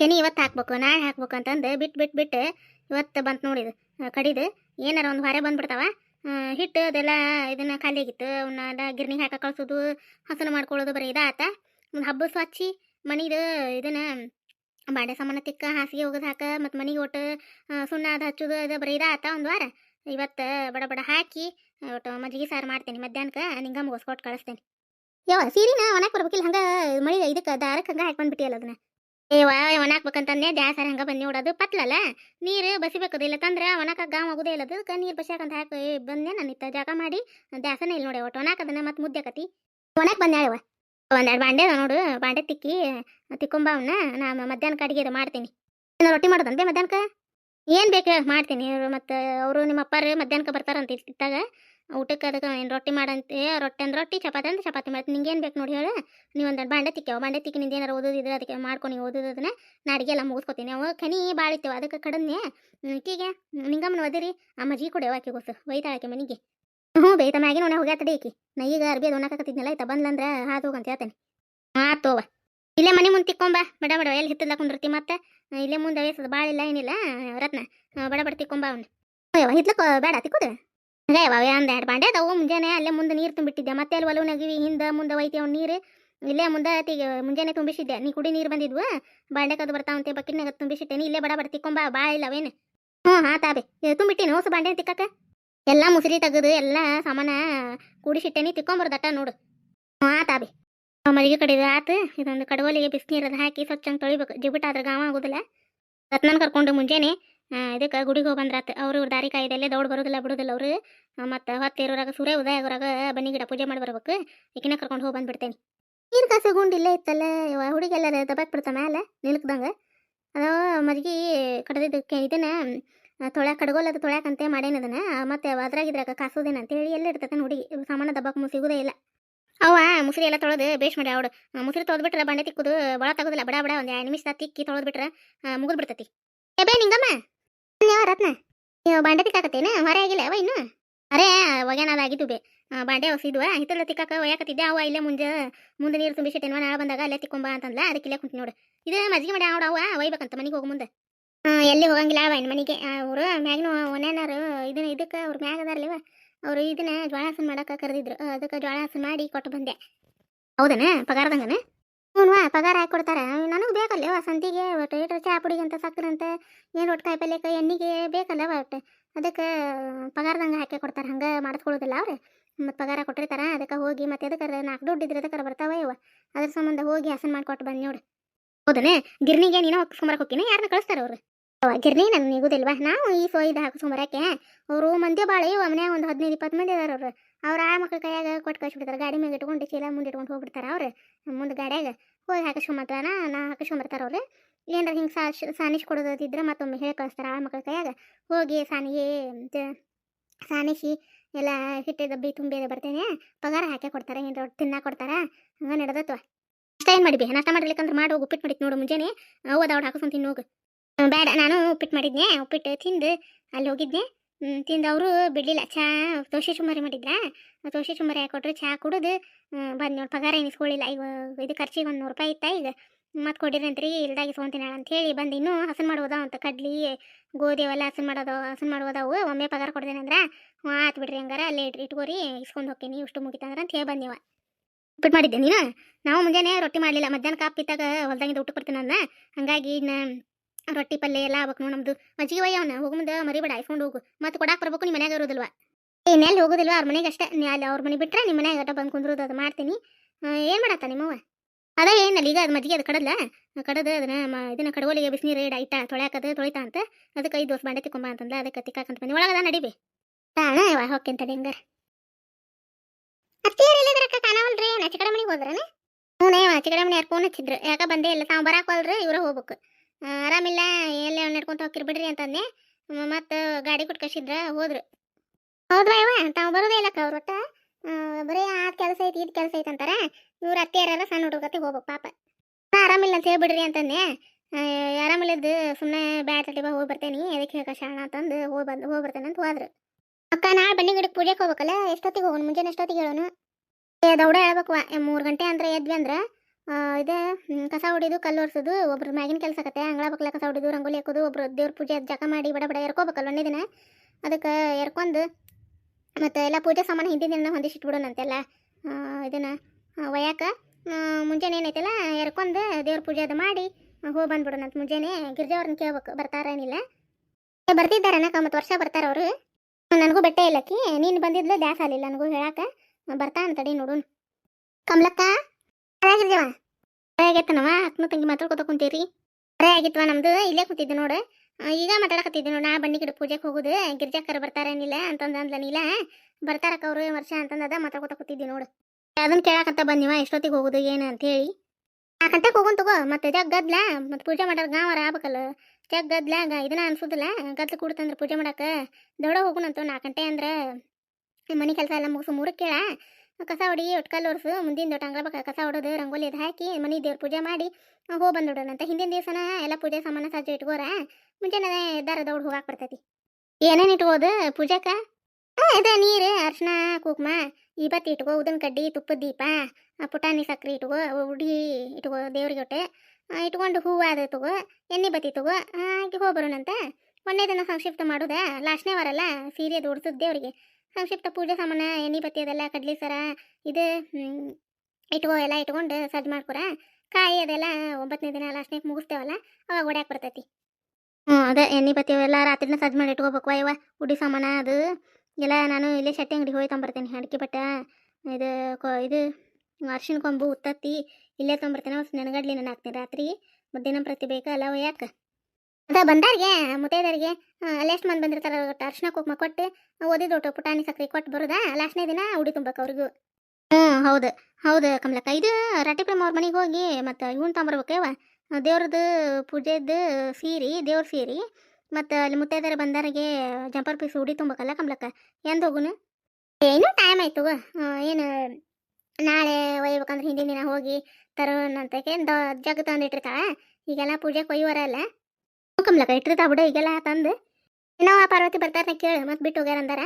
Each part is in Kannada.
ಕೆನಿ ಇವತ್ತು ಹಾಕ್ಬೇಕು, ನಾಳೆ ಹಾಕ್ಬೇಕು ಅಂತಂದು ಬಿಟ್ಟು ಬಿಟ್ಟು ಬಿಟ್ಟು ಇವತ್ತು ಬಂತು ನೋಡಿದು ಕಡಿದು. ಏನಾರ ಒಂದು ಹೊರೆ ಬಂದ್ಬಿಡ್ತಾವ ಹಿಟ್ಟು ಅದೆಲ್ಲ ಇದನ್ನು ಖಾಲಿ ಆಗಿತ್ತು ಅವನ್ನ ಗಿರ್ನಿಗೆ ಹಾಕಿ ಕಳ್ಸೋದು, ಹಸನ ಮಾಡ್ಕೊಳ್ಳೋದು ಬರೀ ಇದಾತ. ಒಂದು ಹಬ್ಬ ಸ್ವಚ್ಛಿ, ಮನಿದು ಇದನ್ನು ಬಾಂಡೆ ಸಾಮಾನು ತಿಕ್ಕ, ಹಾಸಿಗೆ ಒಗದು ಹಾಕ, ಮತ್ತು ಮನೆಗೆ ಒಟ್ಟು ಸುಣ್ಣ ಅದು ಹಚ್ಚೋದು, ಅದು ಬರೀ ಇದಾತ ಒಂದು ವಾರ. ಇವತ್ತು ಬಡ ಬಡ ಹಾಕಿ, ಒಟ್ಟು ಮಜ್ಜಿಗೆ ಸಾರು ಮಾಡ್ತೀನಿ ಮಧ್ಯಾಹ್ನಕ್ಕೆ ನಿಂಗ ಮುಗಿಸ್ಕೊಟ್ಟು ಕಳಿಸ್ತೀನಿ. ಯಾವ ಸೀರಿನ ಒಣಕ್ಕೆ ಬರ್ಬೇಕಿಲ್ಲ, ಹಂಗೆ ಮಳಿ ಇದಕ್ಕೆ ದಾರಕ್ಕೆ ಹಂಗೆ ಹಾಕೊಂಡ್ಬಿಟ್ಟಿಯಲ್ಲ ಅದನ್ನ. ಏವ ಒಣಾಕ್ಬೇಕಂತಂದೆ ದ್ಯಾಸಾರ ಹಂಗ ಬನ್ನಿ ನೋಡೋದು. ಪತ್ಲಲ್ಲ, ನೀರು ಬಸಿಬೇಕದು ಇಲ್ಲ ತಂದ್ರೆ ಒಣಕ ಗಾಮ್ ಆಗುದೇ ಇಲ್ಲ ಅದಕ್ಕೆ ನೀರು ಬಸಿಯಾಕಂತ ಹಾಕಿ ಬಂದೆ ನಾನು ಇತ್ತ ಜಾಗ ಮಾಡಿ. ದ್ಯಾಸನ ಇಲ್ಲ ನೋಡಿ ಒಟ್ಟು ಒಣಾಕದನ್ನ ಮತ್ತೆ ಮುದ್ದೆ ಕತಿ. ಒಣಕ್ ಬಂದ್ಯಾಳವ ಒಂದೆರಡು ಬಾಂಡೆ ನೋಡು, ಬಾಂಡೆ ತಿಕ್ಕಿ, ತಿಕ್ಕೊಂಬ ಅವನ್ನ ನಾ ಮಧ್ಯಾಹ್ನ ಇದು ಮಾಡ್ತೀನಿ. ರೊಟ್ಟಿ ಮಾಡೋದಂತೆ ಮಧ್ಯಾಹ್ನಕ್ಕೆ ಏನು ಬೇಕು ಮಾಡ್ತೀನಿ. ಮತ್ತು ಅವರು ನಿಮ್ಮ ಅಪ್ಪಾರು ಮಧ್ಯಾಹ್ನಕ್ಕೆ ಬರ್ತಾರಂತ ಇತ್ತಾಗ. ಊಟಕ್ಕೆ ಅದಕ್ಕೆ ಏನು ರೊಟ್ಟಿ ಮಾಡಂತೆ ರೊಟ್ಟಿ ಅಂದ್ರೆ ರೊಟ್ಟಿ, ಚಪಾತಿ ಅಂದ್ರೆ ಚಪಾತಿ. ಮಾಡ್ತೀನಿ ನಿಂಗೆ ಏನು ಬೇಕು ನೋಡಿ ಹೇಳು. ನೀವು ಬಂಡೆ ಬಾಂಡೆ ತಿಕ್ಕ್ಯಾವ ಬಾಂಡೆ ತಿಕ್ಕಿ ನಿಂದ ಏನಾರು ಓದೋದಿದ್ರೆ ಅದಕ್ಕೆ ಮಾಡ್ಕೊಂಡು ಓದೋದನ್ನ ನಾ ಅಡಿಗೆ ಎಲ್ಲ ಮುಗಿಸ್ಕೊತೀನಿ. ಅವ ಕನಿ ಭಾಳ ಇತ್ತೇವ ಅದಕ್ಕೆ ಕಡನ್ನೆ ಈಕಿಗೆ ನಿಂಗಮ್ಮನ ಒದಿರಿ. ಆ ಮಜ್ಜಿಗೆ ಕೊಡೆವ ಆಕೆ ಗೊತ್ತು ಒಯ್ತಾಳಕ್ಕೆ ಮನೆಗೆ. ಹ್ಞೂ, ಬೇಯ್ತ ಮ್ಯಾಗೆ ನೋಡ ಹೋಗ್ಯಾ ತಡಿ ಈಕಿ ನಾ ಈಗ ಅರ್ಬಿ ಅದು ಒಣಕತ್ತಿದ್ನಲ್ಲ ಆಯ್ತಾ ಬಂದ್ಲಂದ್ರೆ ಹಾದು ಹೋಗಂತ ಹೇಳ್ತೇನೆ. ಆತೋವ ಇಲ್ಲೇ ಮನೆ ಮುಂದೆ ತಿಕ್ಕೊಂಬ. ಬಡ ಬಡ ಎಲ್ಲಿ ಹಿತ್ತದ ಕುಂದಿರ್ತಿ ಮತ್ತೆ? ಇಲ್ಲೇ ಮುಂದೆ ಸದ ಭಾಳ ಇಲ್ಲ ಏನಿಲ್ಲ, ರತ್ನ. ಬಡ ಬಡ ತಿಕ್ಕೊಂಬ ಅವ್ನು. ಹಿತ್ಲಕ್ಕೆ ಬೇಡ ತಿಕ್ಕೋದು ಅಯ್ಯವ ಒಂದು ಎರಡು ಬಾಂಡೆ ಅದಾವು. ಮುಂಜಾನೆ ಅಲ್ಲೇ ಮುಂದೆ ನೀರು ತುಂಬಿಟ್ಟಿದ್ದೆ. ಮತ್ತೆ ಅಲ್ಲಿ ಒಲವು ನಗಿವಿ. ಹಿಂದೆ ಮುಂದೆ ಒಯ್ತಿ ಅವ್ನು ನೀರು. ಇಲ್ಲೇ ಮುಂದೆ ಅತಿ ಮುಂಜಾನೆ ತುಂಬಿಸಿದ್ದೆ. ನೀ ಕುಡಿ ನೀರು ಬಂದಿದ್ವು? ಬಾಂಡೆ ಕದ್ದು ಬರ್ತಾವಂತೆ ಬಕೆಟ್ನಾಗ ತುಂಬಿಸಿಟ್ಟೇನಿ ಇಲ್ಲೇ ಬಡ ಬಡ ತಿಕ್ಕೊಂಬ ಬಾ ಇಲ್ಲ ಅವೇನು? ಹ್ಞೂ, ಹಾ ತಾಬೆ. ತುಂಬಿಟ್ಟಿನಿ ಹೊಸ ಬಾಂಡೆ ತಿಕ್ಕಕ್ಕ ಎಲ್ಲ ಮುಸುರಿ ತೆಗೆದು, ಎಲ್ಲ ಸಾಮಾನ ಕೂಡಿಸಿಟ್ಟೇನಿ ತಿಕ್ಕೊಂಬರ್ದಟ್ಟ ನೋಡು. ಹಾ ತಾಬೆ. ಮರಿಗೆ ಕಡಿದು ಆತು. ಇದೊಂದು ಕಡವಲಿಗೆ ಬಿಸಿನೀರದು ಹಾಕಿ ಸ್ವಚ್ಛಂಗೆ ತೊಳಿಬೇಕು. ಜಿಬಿಟ್ ಆದ್ರೆ ಗಾವ ಆಗೋದಿಲ್ಲ. ರತ್ನನ ಕರ್ಕೊಂಡು ಮುಂಜಾನೆ ಇದಕ್ಕೆ ಗುಡಿಗೆ ಹೋಗಿ ಬಂದ್ರಾತ. ಅವರು ಇವ್ರ ದಾರಿ ಕಾಯ್ದಲ್ಲೇ ದೌಡ್ ಬರೋದಿಲ್ಲ, ಬಿಡೋದಿಲ್ಲ ಅವರು. ಮತ್ತು ಹೊತ್ತಿರೋರಾಗ ಸೂರ್ಯ ಉದಯ ಆಗೋರಾಗ ಬನ್ನಿ ಗಿಡ ಪೂಜೆ ಮಾಡಿ ಬರ್ಬೇಕು. ಈಕಿನ ಕರ್ಕೊಂಡು ಹೋಗಿ ಬಂದ್ಬಿಡ್ತೇನೆ. ನೀರು ಕಾಸು ಗುಂಡು ಇಲ್ಲೇ ಇತ್ತಲ್ಲ ಇವ ಹುಡುಗೆಲ್ಲ ದಬಾಕ್ ಬಿಡ್ತಾ ಮೇಲೆ ನಿಲ್ಕ್ದಂಗೆ. ಅದು ಮಜ್ಗಿ ಕಡದಿದ್ದಕ್ಕೆ ಇದನ್ನ ತೊಳ್ಯಾಕ ಕಡ್ಗೋಲದು ತೊಳ್ಯಾಕಂತೆ ಮಾಡೇನ ಅದನ್ನ. ಮತ್ತೆ ಅದ್ರಾಗ ಇದ್ರಾಗ ಕಾಸೋದೇನ ಅಂತೇಳಿ ಎಲ್ಲ ಇರ್ತೈತೆ ಹುಡುಗಿ. ಸಾಮಾನು ದಬ್ಬಾಕ್ ಮು ಸಿಗುದೇ ಇಲ್ಲ. ಅವ ಮುಸ್ರಿ ಎಲ್ಲ ತೊಳೆದು ಬೇಷ್ ಮಾಡಿ ಅವಳು. ಮುಸುರಿ ತೊಳೆದ್ಬಿಟ್ರೆ ಬಂಡೆ ತಿಕ್ಕುದು, ಬಳ ತಗೋದಿಲ್ಲ. ಬಡ ಬಡ ಒಂದು ಎರಡು ನಿಮಿಷ ತಿಕ್ಕಿ ತೊಳೆದ್ಬಿಟ್ರೆ ಮುಗಿದ್ ಬಿಡ್ತೈತಿ ಏ ಬೇ ನಿಂಗಮ್ಮ. ರತ್ನ? ನೀವು ಬಾಂಡೆ ತಿಕ್ಕಾಕತ್ತೇನ? ಹೊರೆ ಆಗಿಲ್ಲ ಅವ ಇನ್ನು? ಅರೇ ಒಗ್ಯಾನ ಆಗಿದ್ದು ಬೇ. ಬಾಂಡೆ ಹೊಸಿದ್ವ ಹಿತ್ತಲ ತಿಕ್ಕಾಕ ಒಯ್ಯಾಕತ್ತಿದ್ದೆ. ಅವ ಇಲ್ಲೇ ಮುಂಜೆ, ಮುಂದೆ ನೀರು ತುಂಬಿಸಿಟ್ಟೇನೋ ನಾಳೆ ಬಂದಾಗ ಅಲ್ಲೇ ತಿಕ್ಕೊಂಬ ಅಂತಂದ್ಲ. ಅದಕ್ಕೆ ಇಲ್ಲೇ ಕುಂತು ನೋಡು. ಇದು ಮಜ್ಜಿಗೆ ಮಾಡಿ ಅವಡ ಅವ ಒಯ್ಬೇಕಂತ ಮನೆಗೆ ಹೋಗೋ ಮುಂದೆ. ಎಲ್ಲಿ ಹೋಗಂಗಿಲ್ಲ ಅವ ಇನ್ನು ಮನೆಗೆ. ಅವರು ಮ್ಯಾಗಿನ ಒನ್ಯಾನಾರು ಇದನ್ನ ಇದಕ್ಕೆ ಅವ್ರ ಮ್ಯಾಗ ಅದಾರಲ್ಲಿವ ಅವರು ಇದನ್ನ ಜ್ವಾಳಾಸನ ಮಾಡಕ್ಕೆ ಕರೆದಿದ್ರು. ಅದಕ್ಕೆ ಜ್ವಾಳಾಸನ ಮಾಡಿ ಕೊಟ್ಟು ಬಂದೆ. ಹೌದನ? ಪಗಾರದಂಗನ? ಹ್ಞೂ ಪಗಾರ ಹಾಕಿ ಕೊಡ್ತಾರ. ನನಗೆ ಬೇಕಲ್ಲ ಸಂತಿಗೆ, ಒಟ್ಟು ಏಟು ಚಾ ಪುಡಿಗೆ ಅಂತ ಸಕ್ಕರೆ ಅಂತ ಏನು ಒಟ್ಟು ಕಾಯಿ ಪಲ್ಯಕ್ಕೆ ಎಣ್ಣೆಗೆ ಬೇಕಲ್ಲ ಒಟ್ಟು. ಅದಕ್ಕೆ ಪಗಾರದಂಗೆ ಹಾಕಿ ಕೊಡ್ತಾರೆ. ಹಂಗೆ ಮಾಡಿಸ್ಕೊಳ್ಳೋದಿಲ್ಲ ಅವ್ರು. ಮತ್ತು ಪಗಾರ ಕೊಟ್ಟಿರ್ತಾರೆ, ಅದಕ್ಕೆ ಹೋಗಿ ಮತ್ತೆ ಅದಕ್ಕೆ ನಾಲ್ಕು ದುಡ್ಡು ಇದ್ರೆ ಅದಕ್ಕೆ ಬರ್ತಾವ ಇವ ಅದ್ರ ಸಂಬಂಧ ಹೋಗಿ ಹಸನ್ ಮಾಡಿಕೊಟ್ಟು ಬನ್ನಿ ನೋಡು. ಹೌದನೇ? ಗಿರ್ನಿಗೆ ನೀನು ಹಾಕಿಸ್ಕೊಂಬರಕ್ಕೆ ಹೋಗ್ತೀನಿ ಯಾರನ್ನ ಕಳಿಸ್ತಾರೆ ಅವರು? ಗಿರ್ನಿ ನನ್ಗೆ ನಿಗುದಿಲ್ವಾ? ನಾವು ಈ ಸೊಯ್ದು ಹಾಕಿಸ್ಕೊಂಬರಕ್ಕೆ ಅವರು ಮಂದಿ ಭಾಳ ಇವ ಮನೆ ಒಂದು ಹದಿನೈದು ಇಪ್ಪತ್ತು ಮಂದಿ ಇದಾರೆ ಅವ್ರು. ಅವ್ರು ಆ ಮಕ್ಳ ಕೈಯಾಗ ಕೊಟ್ಟು ಕಳಿಸ್ಬಿಡ್ತಾರೆ ಗಾಡಿ ಮೇಲೆ ಇಟ್ಕೊಂಡು ಚೀಲ ಮುಂದೆ ಇಟ್ಕೊಂಡು ಹೋಗ್ಬಿಡ್ತಾರೆ ಅವ್ರು. ಮುಂದೆ ಗಾಡ್ಯಾಗ ಹೋಗಿ ಹಾಕಿಸ್ಕೊಂಬರ್ತಾರ ನಾ ಹಾಕಿಸ್ಕೊಂಬರ್ತಾರ ಅವ್ರು ಏನಾರ ಹಿಂಗೆ ಸಾಶ್ ಸಾನಿಸ್ ಕೊಡೋದಿದ್ರೆ ಮತ್ತೊಮ್ಮೆ ಹೇಳಿ ಕಳಿಸ್ತಾರೆ ಆ ಮಕ್ಕಳ ಕೈಯಾಗ. ಹೋಗಿ ಸಾನಿಗೆ ಸಾನಿಸಿ ಎಲ್ಲ ಹಿಟ್ಟು ಡಬ್ಬಿ ತುಂಬಿ ಅದು ಬರ್ತೇನೆ, ಪಗಾರ ಹಾಕಿ ಕೊಡ್ತಾರೆ ಏನು ರೊಟ್ಟಿ ತಿನ್ನಾಕ ಕೊಡ್ತಾರ, ಹಂಗೆ ನಡೆದತ್ವ. ನಾಷ್ಟ ಏನು ಮಾಡಿಬಿ ನಾಷ್ಟ ಮಾಡ್ಲಿಕ್ಕಂದ್ರೆ ಮಾಡಿ ಹೋಗಿ ಉಪ್ಪಿಟ್ಟು ಮಾಡಿತ್ತು ನೋಡು ಮುಂಜಾನೆ. ಅವು ಅದಾವಡ್ ಹಾಕಿಸ್ಕೊಂಡು ಹೋಗು. ಬೇಡ ನಾನು ಉಪ್ಪಿಟ್ಟು ಮಾಡಿದ್ನೆ ಉಪ್ಪಿಟ್ಟು ತಿಂದು ಅಲ್ಲಿ ಹೋಗಿದ್ದೆ ತಿಂದು ಅವರು ಬಿಡಲಿಲ್ಲ. ಚಾ ದೋಸೆ ಚುಮರಿ ಮಾಡಿದ್ರ ದೋಸೆ ಚುಮರಿ ಹಾಕೊಟ್ರು ಚಹಾ ಕುಡಿದು. ಬಂದು ನೋಡಿ ಪಗಾರ ಎನಿಸ್ಕೊಳ್ಳಿಲ್ಲ ಈಗ ಇದು ಖರ್ಚಿಗೆ ಒಂದು ನೂರು ರೂಪಾಯಿ ಇತ್ತಾ ಈಗ? ಮತ್ತೆ ಕೊಡಿರಂತ್ರಿ ಇಲ್ದಾಗಿ ಸೋಂತಿನಾಳ ಅಂತ ಹೇಳಿ ಬಂದು ಇನ್ನೂ ಹಸನ್ ಮಾಡೋದ ಅಂತ ಕಡ್ಲಿ, ಗೋಧಿ ಅವೆಲ್ಲ ಹಸನ್ ಮಾಡೋದು, ಹಸನ್ ಮಾಡೋದವು ಒಮ್ಮೆ ಪಗಾರ ಕೊಡ್ದೇನೆ ಅಂದ್ರೆ ಹ್ಞೂ ಆತು ಬಿಡ್ರಿ ಹಂಗಾರ. ಅಲ್ಲೇ ಇಟ್, ಇಟ್ಕೋರಿ, ಇಸ್ಕೊಂಡು ಹೋಗ್ತೀನಿ. ಇಷ್ಟು ಮುಗಿತಂದ್ರೆ ಅಂತ ಹೇಳಿ ಬಂದೀವ. ಉಪ್ಪಿಟ್ಟು ಮಾಡಿದ್ದೆ ನೀನು? ನಾವು ಮುಂಜಾನೆ ರೊಟ್ಟಿ ಮಾಡಲಿಲ್ಲ. ಮಧ್ಯಾಹ್ನ ಕಾಪ್ ಇತ್ತಾಗ ಹೊಲ್ದಾಗಿಂದ ಊಟ ಕೊಡ್ತೀನಿ ಅಂದ ಹಂಗಾಗಿ ಇನ್ನು ರೊಟ್ಟಿ ಪಲ್ಯ ಎಲ್ಲ ಆಗ್ಬೇಕು ನೋಡಿ ನಮ್ದು. ಮಜ್ಜಿಗೆ ಅವನ, ಹೋಗು ಮುಂದೆ, ಮರಿಬೇಡ ಐಸ್ಕೊಂಡು ಹೋಗು. ಮತ್ತೆ ಕೊಡಾಕ್ ಬರ್ಬೇಕು ನಿಮ್ಮ ಮನ್ಯಾಗ ಇರೋದಿಲ್ವ? ಇನ್ನೆಲ್ಲಿ ಹೋಗೋದಿಲ್ವ? ಅವ್ರ ಮನೆಗೆ ಅಷ್ಟೇ. ನೀ, ಅಲ್ಲಿ ಅವ್ರ ಮನೆ ಬಿಟ್ರೆ ನಿಮ್ಮ ಮನ್ಯಾಗ ಅಟ ಬಂದು ಕುಂದ್ರೋದು ಅದು ಮಾಡ್ತೀನಿ. ಏನು ಮಾಡತ್ತ ನಿಮ್ಮವ್ವ? ಅದ ಏನಲ್ಲ ಈಗ ಅದು ಮಜ್ಜಿಗೆ ಅದು ಕಡಲ್ಲ ಕಡದು ಅದನ್ನ ಇದನ್ನ ಕಡಗೋಲಿಗೆ ಬಿಸಿನೀರು ಇಡ ಇಟ್ಟ ತೊಳ್ಯಾಕದು, ತೊಳಿತಾ ಅಂತ. ಅದಕ್ಕೆ ಐದು ದೋಸೆ ಬಾಂಡೆ ತಿಕ್ಕೊಂಬ ಅಂತಂದ ಅದಕ್ಕೆ ತಿಕ್ಕಾಕಂತ ಬನ್ನಿ ಒಳಗದ ನಡಿಬಿ. ತಾಣ ಹೋಗ್ತೀನಿ ತಡಿ ಹಂಗಾರ. ಅತ್ತಿಯರ್ ಎಲ್ಲಿದ್ರಕ್ಕ? ಕಾಣವಲ್ರಿ ಕಡೆ ಮನೆಗೆ ಹೋದ್ರನ? ಹ್ಞೂ ಆಚೆ ಕಡೆ ಮನೆ ಯಾರು ಫೋನ್ ಹಚ್ಚಿದ್ರು. ಯಾಕ ಬಂದೇ ಇಲ್ಲ? ತಾವು ಬರಾಕ್ ಹೋಲ್ರಿ, ಇವ್ರ ಹೋಗ್ಬೇಕು. ಆರಾಮಿಲ್ಲ, ಎಲ್ಲ ನಡ್ಕೊಂತ ಹೋಗಿರ್ ಬಿಡ್ರಿ ಅಂತಂದೆ ಮತ್ತೆ ಗಾಡಿ ಕೊಟ್ಟು ಕಸಿದ್ರ ಹೋದ್ರು. ಹೌದ್ವಾ ಇವ ತಾವು ಬರೋದೇ ಇಲ್ಲಕ್ಕ ಅವ್ರ ಒಟ್ಟ? ಬರೀ ಆದ್ ಕೆಲಸ ಐತಿ, ಇದ್ ಕೆಲಸ ಐತಿ ಅಂತಾರ? ಇವ್ರ ಅತ್ತೆಯಾರ ಸಣ್ಣ ಹುಡುಗತ್ತೆ ಹೋಗ್ಬೇಕು ಪಾಪ. ಆರಾಮಿಲ್ಲ ಅಂತ ಹೇಳ್ಬಿಡ್ರಿ ಅಂತಂದೆ. ಆರಾಮಿಲ್ಲದ್ದು ಸುಮ್ಮನೆ ಬ್ಯಾಟ್ ತಟ್ಟಿ ಬಾ, ಹೋಗಿ ಬರ್ತೇನೆ. ಅದಕ್ಕೆ ಹೇಳಕ ಶಾಣ ಅಂತಂದು ಹೋಗಿ ಬಂದು, ಹೋಗಿ ಬರ್ತೇನೆ ಅಂತ ಹೋದ್ರು. ಅಕ್ಕ, ನಾಳೆ ಬನ್ನಿ ಗಿಡಕ್ಕೆ ಪೂಜೆಗೆ ಹೋಗ್ಬೇಕಲ್ಲ? ಎಷ್ಟೊತ್ತಿಗೆ ಹೋಗೋಣ? ಮುಂಜಾನೆ ಎಷ್ಟೊತ್ತಿಗೆ ಹೇಳೋನು? ದೌಡ ಹೇಳ್ಬೇಕು ಮೂರು ಗಂಟೆ ಅಂದ್ರೆ ಎದ್ವಿ ಅಂದ್ರೆ. ಇದೆ. ಕಸ ಹೊಡಿದು ಕಲ್ಲು ಒರೆಸೋದು, ಒಬ್ರು ಮ್ಯಾಗಿನ ಕೆಲಸ ಆಗತ್ತೆ. ಅಂಗಳ ಬಕ್ಲ ಕಸ ಹೊಡಿದು, ರಂಗೋಲಿ ಹಾಕೋದು, ಒಬ್ರು ದೇವ್ರ ಪೂಜೆ ಜಕ ಮಾಡಿ ಬಡ ಬಡ ಎರ್ಕೋಬೇಕಲ್ಲ ಒಂದೇ ದಿನ. ಅದಕ್ಕೆ ಎರ್ಕೊಂಡು ಮತ್ತು ಎಲ್ಲ ಪೂಜೆ ಸಾಮಾನು ಹಿಂದಿನ ದಿನ ಹೊಂದಿಸಿಟ್ಬಿಡೋಣಂತೆಲ್ಲ ಇದನ್ನು ಒಯ್ಯಾಕ. ಮುಂಜಾನೆ ಏನೈತಲ್ಲ ಎರ್ಕೊಂಡು ದೇವ್ರ ಪೂಜೆ ಅದು ಮಾಡಿ ಹೋಗಿ ಬಂದ್ಬಿಡೋಣಂತ. ಮುಂಜಾನೆ ಗಿರ್ಜಾವ್ರನ್ನ ಕೇಳ್ಬೇಕು ಬರ್ತಾರೇನಿಲ್ಲ ಬರ್ತಿದ್ದಾರನಕ ಮತ್ತು ವರ್ಷ ಬರ್ತಾರ ಅವರು. ನನಗೂ ಬೆಟ್ಟ ಇಲ್ಲಕ್ಕಿ, ನೀನು ಬಂದಿದ್ಲು, ದ್ಯಾಸ ಆಗಲಿಲ್ಲ ನನಗೂ ಹೇಳಾಕ. ಬರ್ತಾ ಅಂತಡಿ ನೋಡೋಣ. ಕಮಲಕ್ಕ? ಆಗೈತನವ ಅಕ್ಕನ ತಂಗಿ ಮಾತಾಡ್ಕೊತ ಕುಂತೀರಿ. ಅರೇ ಆಗಿತ್ವ ನಮ್ದು? ಇಲ್ಲೇ ಕೂತಿದ್ದೆ ನೋಡು. ಈಗ ಮಾತಾಡಕತ್ತಿದ್ದೆ ನೋಡು. ನಾ ಬನ್ನಿ ಗಿಡ ಪೂಜೆಗೆ ಹೋಗುದು. ಗಿರ್ಜಾಕರ್ ಬರ್ತಾರೇನಿಲ್ಲ ಅಂತಂದ ಅಂದ್ಲ ನೀಲ. ಬರ್ತಾರಕ್ಕ ಅವರು ವರ್ಷ ಅಂತಂದದ ಮಾತಾಡ್ಕೊತ ಕೂತಿದ್ದೆ ನೋಡು. ಅದನ್ನ ಕೇಳಕಂತ ಬಂದಿವ ಎಷ್ಟೊತ್ತಿಗೆ ಹೋಗುದು, ಏನು ಅಂತ ಹೇಳಿ. ಆ ಗಂಟೆಗೆ ಹೋಗೋನ್ ತಗೋ. ಮತ್ತೆ ಜಗ್ ಗದ್ಲ. ಮತ್ತೆ ಪೂಜೆ ಮಾಡಾರ ಗಾವರ ಆಗ್ಬೇಕಲ್ಲ. ಜಗ್ ಗದ್ಲ ಇದನ್ನ ಅನ್ಸುದಿಲ್ಲ. ಗದ್ಲ ಕೂಡ್ತಂದ್ರೆ ಪೂಜೆ ಮಾಡಕ್ಕೆ ದೊಡ ಹೋಗುಣಂತ ನಾಲ್ಕು ಗಂಟೆ ಅಂದ್ರೆ. ಮನೆ ಕೆಲಸ ಎಲ್ಲ ಮುಗಿಸು ಮೂರಕ್ಕೆ ಕೇಳ. ಕಸ ಹೊಡಿ, ಒಟ್ಕಲ್ ಒರ್ಸು, ಮುಂದಿನ ದೊಡ್ಡ ಅಂಗಳ ಕಸ ಹೊಡೋದು, ರಂಗೋಲಿ ಅದು ಹಾಕಿ, ಮನೆ ದೇವ್ರ ಪೂಜೆ ಮಾಡಿ ಹೋಗಿ ಬಂದ್ಬಿಡೋಣಂತ ಹಿಂದಿನ ದಿವಸನ ಎಲ್ಲ ಪೂಜೆ ಸಾಮಾನು ಸಜ್ಜು ಇಟ್ಕೋರ ಮುಂಜಾನೆ ದಾರ ದೌಡ್ ಹೋಗಾಕ್ ಬರ್ತೈತಿ. ಏನೇನು ಇಟ್ಕೋದು ಪೂಜಾಕ? ಇದೆ ನೀರು ಅರ್ಶಿನ ಈ ಬತ್ತಿ ಇಟ್ಕೋ, ಉದನ್ ಕಡ್ಡಿ, ತುಪ್ಪದ ದೀಪ ಪುಟಾಣಿ ಸಕ್ಕರೆ ಇಟ್ಕೋ, ಉಡಿ ಇಟ್ಕೋ, ದೇವ್ರಿಗೆ ಒಟ್ಟೆ ಇಟ್ಕೊಂಡು ಹೂವು ಅದು ತಗೋ, ಎಣ್ಣೆ ಬತ್ತಿ ತಗೋ, ಹಾಕಿ ಹೋಗಿ ಬರೋಣಂತ. ಒಂದೇ ದಿನ ಸಂಕ್ಷಿಪ್ತ ಮಾಡೋದ. ಲಾಸ್ಟ್ನೇ ವಾರಲ್ಲ, ಸೀರೆ ದೇವರಿಗೆ ದೇವ್ರಿಗೆ. ಸಂಕ್ಷಿಪ್ತ ಪೂಜೆ ಸಾಮಾನ, ಎಣ್ಣೆ ಬತ್ತಿ ಅದೆಲ್ಲ, ಕಡ್ಲಿ ಸರ, ಇದು ಇಟ್ಕೋ, ಎಲ್ಲ ಇಟ್ಕೊಂಡು ಸಜ್ಜು ಮಾಡ್ಕೊರ. ಕಾಯಿ ಅದೆಲ್ಲ ಒಂಬತ್ತನೇ ದಿನ ಲಾಸ್ಟ್ನೇ ಮುಗಿಸ್ತೇವಲ್ಲ, ಅವಾಗ ಹೊಡ್ಯಾಕ ಬರ್ತೈತಿ. ಹ್ಞೂ ಅದೇ ಎಣ್ಣೆ ಬತ್ತಿ ಅವೆಲ್ಲ ರಾತ್ರಿನ ಸಜ್ಜು ಮಾಡಿ ಇಟ್ಕೋಬೇಕು. ಅಯ್ಯವ ಉಡಿ ಸಾಮಾನ ಅದು. ಎಲ್ಲ ನಾನು ಇಲ್ಲೇ ಶೆಟ್ಟಿ ಅಂಗಡಿ ಹೋಗಿ ತೊಂಬರ್ತೇನೆ ಅಡಿಕೆ ಬಟ್ಟ ಇದು ಕೊ, ಇದು ಅರ್ಶಿನ ಕೊಂಬು, ಉತ್ತತ್ತಿ ಇಲ್ಲೇ ತೊಂಬರ್ತೇನೆ ನೆನಗಡ್ಲಿ ನಾನು ಹಾಕ್ತೀನಿ ರಾತ್ರಿ. ಮಧ್ಯಾಹ್ನ ಪ್ರತಿ ಅಲ್ಲ ಯಾಕೆ? ಅದ ಬಂದಾರಿಗೆ ಮುತ್ತೈದರಿಗೆ ಲಾಸ್ಟ್ ಮಂದಿ ಬಂದಿರ್ತಾರ ಅರ್ಶಿನ ಕುಂಕುಮ ಕೊಟ್ಟು ಓದಿದ ಒಟ್ಟು ಪುಟಾಣಿ ಸಕ್ರೆ ಕೊಟ್ಟು ಬರೋದಾ? ಲಾಸ್ಟ್ನೇ ದಿನ ಉಡಿ ತುಂಬಕ್ಕೆ ಅವ್ರಿಗೂ. ಹ್ಞೂ ಹೌದು ಹೌದು ಕಮಲಕ್ಕ. ಇದು ರಟ್ಟಿ ಪ್ರೇಮ ಅವ್ರ ಮನೆಗೆ ಹೋಗಿ ಮತ್ತು ಇವನ್ ತೊಂಬರ್ಬೇಕೇವ ದೇವ್ರದ್ದು ಪೂಜೆದ್ದು ಸೀರೆ ದೇವ್ರ ಸೀರೆ ಮತ್ತು ಅಲ್ಲಿ ಮುತ್ತೈದರ ಬಂದಾರಿಗೆ ಜಂಪರ್ ಪೀಸ್ ಉಡಿ ತುಂಬಕ್ಕಲ್ಲ ಕಮಲಕ್ಕ. ಎಂದು ಹೋಗುನು? ಏನು ಟೈಮ್ ಆಯ್ತು ಏನು ನಾಳೆ ಒಯ್ಬೇಕಂದ್ರೆ ಹಿಂದಿನ ದಿನ ಹೋಗಿ ತರೋಣಂತಕ್ಕೆ ಜಗ್ ತಂದಿಟ್ಟಿರ್ತಾಳ? ಈಗೆಲ್ಲ ಪೂಜೆಗೆ ಒಯ್ಯುವರಲ್ಲ. ಕಮಲಕ್ಕ ಇಟ್ಟಿರ್ತಾ ಬಿಡು ಈಗೆಲ್ಲ ತಂದು. ಏನೋ ಆ ಪಾರ್ವತಿ ಬರ್ತಾರ ಕೇಳು, ಮತ್ತೆ ಬಿಟ್ಟು ಹೋಗ್ಯಾರ ಅಂದಾರ.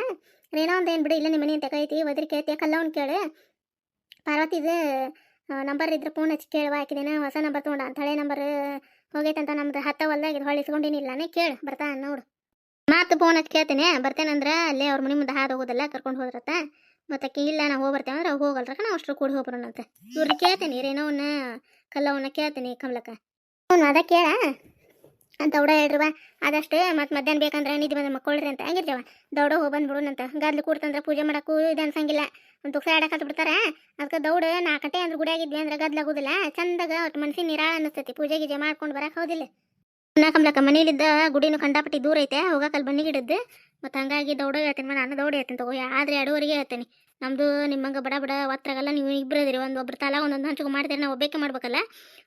ಏನೋ ಒಂದು ಏನು ಬಿಡು ಇಲ್ಲ ನಿಮ್ಮ ಮನೆ ಅಂತ ಕೈತಿ, ಒದ್ರಿ ಕೇಳ್ತಿ, ಕಲ್ಲವನ್ ಕೇಳು. ಪಾರ್ವತಿದು ನಂಬರ್ ಇದ್ರೆ ಫೋನ್ ಹಚ್ಚಿ ಕೇಳುವ ಹಾಕಿದೇನ ಹೊಸ ನಂಬರ್ ತೊಗೊಂಡ ಅಂತ ಹಳೆ ನಂಬರ್ ಹೋಗೈತಂತ ನಮ್ದು ಹತ್ತ ಹೊಲ್ದಾಗ ಹೊಳ್ಳಿ ಇಸ್ಕೊಂಡಿನಿಲ್ಲ ಕೇಳು, ಬರ್ತಾ ನೋಡು. ಮತ್ತೆ ಫೋನ್ ಹಚ್ಚಿ ಬರ್ತೇನೆ ಬರ್ತೇನಂದ್ರೆ ಅಲ್ಲೇ ಅವ್ರ ಮನೆ ಮುಂದೆ ಹಾದು ಹೋಗೋದಲ್ಲ, ಕರ್ಕೊಂಡು ಹೋದ್ರತ್ತ ಮತ್ತೆ ಆಕಿ ಇಲ್ಲ ನಾವು ಹೋಗಿ ಬರ್ತೇವೆ ಅಂದ್ರೆ ಹೋಗಲ್ರಕ ನಾವು ಅಷ್ಟ್ರು ಕೂಡಿ ಹೋಗ್ಬರೋಣಂತೆ ಇವ್ರಿಗೆ ಕೇಳ್ತೀನಿ ರೇನೋವನ್ನ ಕಲ್ಲವನ್ನ ಕೇಳ್ತೀನಿ ಕಮಲಕ್ಕ ಹ್ಞೂ ಅದ ಕೇಳ. ಅಂತ ದೌಡ ಹೇಳ್ರವ ಅದಷ್ಟೇ, ಮತ್ತೆ ಮಧ್ಯಾಹ್ನ ಬೇಕಂದ್ರೆ ನಿದ್ದೆ ಬಂದ ಮಕ್ಕಳ್ರಿ ಅಂತ. ಹಂಗಿರ್ಜವ ದೌಡ ಹೋಗಿ ಬಂದ್ಬಿಡೋಣಂತ ಗದ್ಲು ಕೂಡ್ತಂದ್ರೆ ಪೂಜೆ ಮಾಡಕ್ಕೂ ಇದು ಅನ್ಸಂಗಿಲ್ಲ. ಒಂದು ತುಕ್ಸ ಆಡಕ್ಕೆ ಹತ್ತು ಬಿಡ್ತಾರ ಅದಕ್ಕೆ ದೌಡ ನಾಲ್ಕು ಗಂಟೆ ಅಂದ್ರೆ ಗುಡಿಯಾಗಿದ್ವಿ ಅಂದ್ರೆ ಗದ್ಲಾಗೋದಿಲ್ಲ ಚಂದಾಗ ಒಟ್ಟು ಮನ್ಸಿನ ನಿರಾಳ ಅನ್ನಿಸ್ತೈತಿ. ಪೂಜೆ ಗೀಜೆ ಮಾಡ್ಕೊಂಡು ಬರಕ್ಕೆ ಹೋದಿಲ್ಲ. ನಾ ಮನೇಲಿದ್ದ ಗುಡಿನೂ ಕಂಡಾಪಟ್ಟಿ ದೂರ ಐತೆ. ಹೋಗಕ್ಕಲ್ಲಿ ಬನ್ನಿ ಗಿಡದ್ದು. ಮತ್ತು ಹಂಗಾಗಿ ದೌಡ ಹೇಳ್ತೀನಿ. ನಾನು ದೌಡ ಹೇಳ್ತೀನಿ ತಗೋ. ಆದ್ರೆ ಎರಡೂವರೆಗೆ ಹೇಳ್ತೀನಿ. ನಮ್ಮದು ನಿಮ್ಮಂಗೆ ಬಡ ಬಡ ಒತ್ತರಾಗಲ್ಲ ನೀವು ಇಬ್ಬರು ಇದ್ದೀರಿ ಒಂದು ಒಬ್ರು ತಲಾ ಒಂದೊಂದು ಹಂಚ್ಕೊಂಡು ಮಾಡ್ತೀರಿ. ನಾವು ಒಬ್ಬಕ್ಕೆ ಮಾಡ್ಬೇಕಲ್ಲ.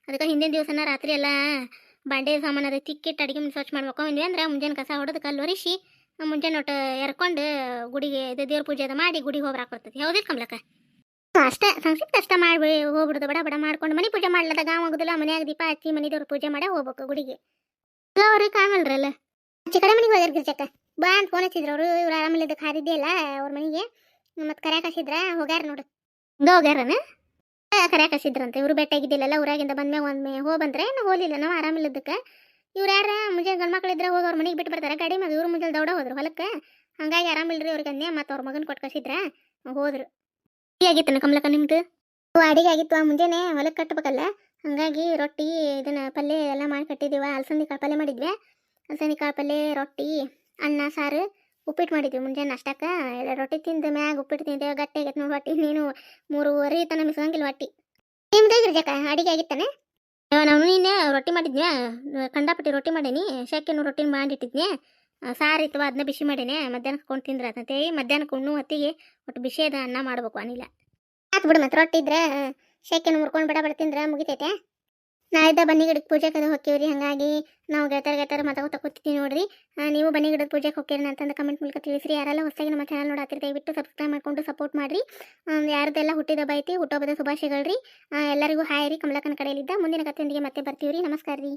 ಅದಕ್ಕೆ ಹಿಂದಿನ ದಿವಸನ ರಾತ್ರಿ ಎಲ್ಲ ಬಾಂಡೆ ಸಾಮಾನು ಅದು ತಿಕ್ಕಿಟ್ಟು ಅಡುಗೆ ಸ್ವಚ್ಛ ಮಾಡ್ಬೇಕು ಅಂದ್ವಿ ಅಂದ್ರೆ ಮುಂಜಾನೆ ಕಸ ಹೊಡೆದು ಕಲ್ಲು ಒರೆಸಿ, ಮುಂಜಾನೆ ಒಟ್ಟು ಎರ್ಕೊಂಡು ಗುಡಿಗೆ ಇದು ದೇವ್ರ ಪೂಜೆ ಅದು ಮಾಡಿ ಗುಡಿಗೆ ಹೋಗ್ರಾಕ್ ಬರ್ತೈತಿ ಹೌದಿಲ್ಲ ಕಮ್ಲಕ್ಕ? ಅಷ್ಟೇ ಸಂಕ್ಷಿಪ್ತ ಅಷ್ಟ ಮಾಡಿ ಹೋಗ್ಬಿಡುದು ಬಡ ಬಡ ಮಾಡ್ಕೊಂಡು ಮನೆ ಪೂಜೆ ಮಾಡ್ಲದ ಗಾಂವ್ ಆಗುದಿಲ್ಲ, ಮನೆಯಾಗ ದೀಪ ಹಚ್ಚಿ ಮನೆ ಪೂಜೆ ಮಾಡೇ ಹೋಗ್ಬೇಕು ಗುಡಿಗೆ. ಅವ್ರಿಗೆ ಕಾಣಲ್ರಲ್ಲ ಆಚೆ ಕಡೆ ಮನೆಗೆ ಹೋಗ್ಯಾರ ಗಿರ್ಜಕ್ಕ. ಬಾ ಅಂತ ಫೋನ್ ಹಚ್ಚಿದ್ರು ಅವರು, ಇವ್ರು ಆರಾಮಿಲ್ಲದಕ್ಕೆ ಹಾರಿದ್ದೆ ಇಲ್ಲ ಅವ್ರ ಮನೆಗೆ. ಮತ್ತೆ ಕರೆಯಕ್ಕೆ ಹಚ್ಚಿದ್ರ ಹೋಗ್ಯಾರ ನೋಡು. ಹಂಗ ಹೋಗ್ಯಾರನ? ಕರ್ಯಾಕ ಹಚ್ಚಿದ್ರಂತೆ ಇವ್ರು ಭೇಟಿಯಾಗಿದ್ದಿಲ್ಲಲ್ಲ ಊರಾಗಿಂದ ಬಂದ್ಮೇಲೆ ಒಮ್ಮೆ ಹೋ ಬಂದ್ರೆ ನಾವು ಹೋಲಿಲ್ಲ ನಾವು ಆರಾಮಿಲ್ಲದಕ್ಕೆ. ಇವ್ರು ಯಾರ ಮುಂಜಾನೆ ಗಂಡು ಮಕ್ಳು ಇದ್ರೆ ಹೋಗಿ ಅವ್ರ ಮನೆಗೆ ಬಿಟ್ಟು ಬರ್ತಾರೆ. ಗಾಡಿ ಮ್ಯಾಗ ಇವ್ರು ಮುಂಜಾನೆ ದೌಡ ಹೋದ್ರು ಹೊಲಕ್ಕೆ. ಹಂಗಾಗಿ ಆರಾಮಿಲ್ರಿ ಅವ್ರಿಗೆ ಅನ್ಯ ಮತ್ತು ಅವ್ರ ಮಗನ ಕೊಟ್ಟು ಕಳಿಸಿದ್ರ, ಹೋದ್ರು. ಆಗಿತ್ತನ ಕಮಲಕ್ಕ ನಿಮ್ದು? ಅಡಿಗೆ ಆಗಿತ್ತು. ಆ ಮುಂಜಾನೆ ಹೊಲಕ್ಕೆ ಕಟ್ಟಬೇಕಲ್ಲ ಹಂಗಾಗಿ ರೊಟ್ಟಿ, ಇದನ್ನ ಪಲ್ಯ ಎಲ್ಲ ಮಾಡಿ ಕಟ್ಟಿದ್ದೀವ ಅಲಸಂದಿ ಕಾಳು ಪಲ್ಯ ಮಾಡಿದ್ವಿ. ಅಲಸಂದಿ ಕಾಳು ಪಲ್ಯ, ರೊಟ್ಟಿ, ಅನ್ನ, ಸಾರು. ಉಪ್ಪಿಟ್ಟು ಮಾಡಿದ್ವಿ ಮುಂಜಾನೆ ಅಷ್ಟಕ್ಕೆ ಎಲ್ಲ ರೊಟ್ಟಿ ತಿಂದ ಮ್ಯಾಗ ಉಪ್ಪಿಟ್ಟು ತಿಂದೆ. ಗಟ್ಟಿ ಆಗೈತೆ ನೋಡಿ ಹೊಟ್ಟಿ. ನೀನು ಮೂರುವರೆ ತನ ಮಿಸಂಗಿಲ್ಲ ಹೊಟ್ಟಿ. ನಿಮ್ದು ಜಕ ಅಡಿಗೆ ಆಗಿತ್ತಾನೆ. ನಾವು ನಿನ್ನೆ ರೊಟ್ಟಿ ಮಾಡಿದ್ವಿ ಕಂಡಾಪಟ್ಟಿ ರೊಟ್ಟಿ ಮಾಡೀನಿ. ಶೇಕೆನೂ ರೊಟ್ಟಿ ಮಾಡಿಟ್ಟಿದ್ನಿ ಸಾರು ಇತ್ತು ಅದನ್ನ ಬಿಸಿ ಮಾಡೀನಿ. ಮಧ್ಯಾಹ್ನಕ್ಕೆ ಕೊಂಡು ತಿಂದ್ರೆ ಅಂತೇಳಿ ಮಧ್ಯಾಹ್ನಕ್ಕೆ ಉಣ್ಣು ಹೊತ್ತಿಗೆ ಒಟ್ಟು ಬಿಸಿ ಅನ್ನ ಮಾಡ್ಬೇಕು ಅನಿಲ್ಲ ಆತು ಬಿಡು ಮತ್ತೆ ರೊಟ್ಟಿ ಇದ್ರೆ ಶೇಕೆನೂ ಮುರ್ಕೊಂಡು ಬಿಡ ಬಿಡ ತಿಂದ್ರೆ ಮುಗಿತೈತೆ. ನಾಳಿದ್ದ ಬನ್ನಿ ಗಿಡಕ್ಕೆ ಪೂಜೆಗೆ ಅದು ಹೋಗ್ತೀವ್ರಿ ಹಾಗಾಗಿ ನಾವು ಗೆಳತಾರ ಗೆಳತಾರ ಮಾತಾಡ್ತಾ ಕೂತಿದ್ದೀವಿ ನೋಡ್ರಿ. ನೀವು ಬನ್ನಿ ಗಿಡದ ಪೂಜೆಗೆ ಹೋಗ್ತೀರಿ ಅಂತಂದು ಕಮೆಂಟ್ ಮೂಲಕ ತಿಳಿಸ್ರಿ. ಯಾರೆಲ್ಲ ಹೊಸದಾಗಿ ನಮ್ಮ ಚಾನಲ್ ನೋಡಾತಿರ್ ದಯವಿಟ್ಟು ಸಬ್ಸ್ಕ್ರೈಬ್ ಮಾಡ್ಕೊಂಡು ಸಪೋರ್ಟ್ ಮಾಡಿರಿ. ಯಾರ್ದೆಲ್ಲ ಹುಟ್ಟಿದ ಬೈತಿ, ಹುಟ್ಟೋಬದ ಶುಭಾಶಯಗಳು ರೀ ಎಲ್ಲರಿಗೂ ಹಾಯ್ ರೀ, ಕಮಲಕನ ಕಡೆಯಲ್ಲಿದ್ದ. ಮುಂದಿನ ಕಥೆಯೊಂದಿಗೆ ಮತ್ತೆ ಬರ್ತೀವಿ ರೀ ನಮಸ್ಕಾರ ರೀ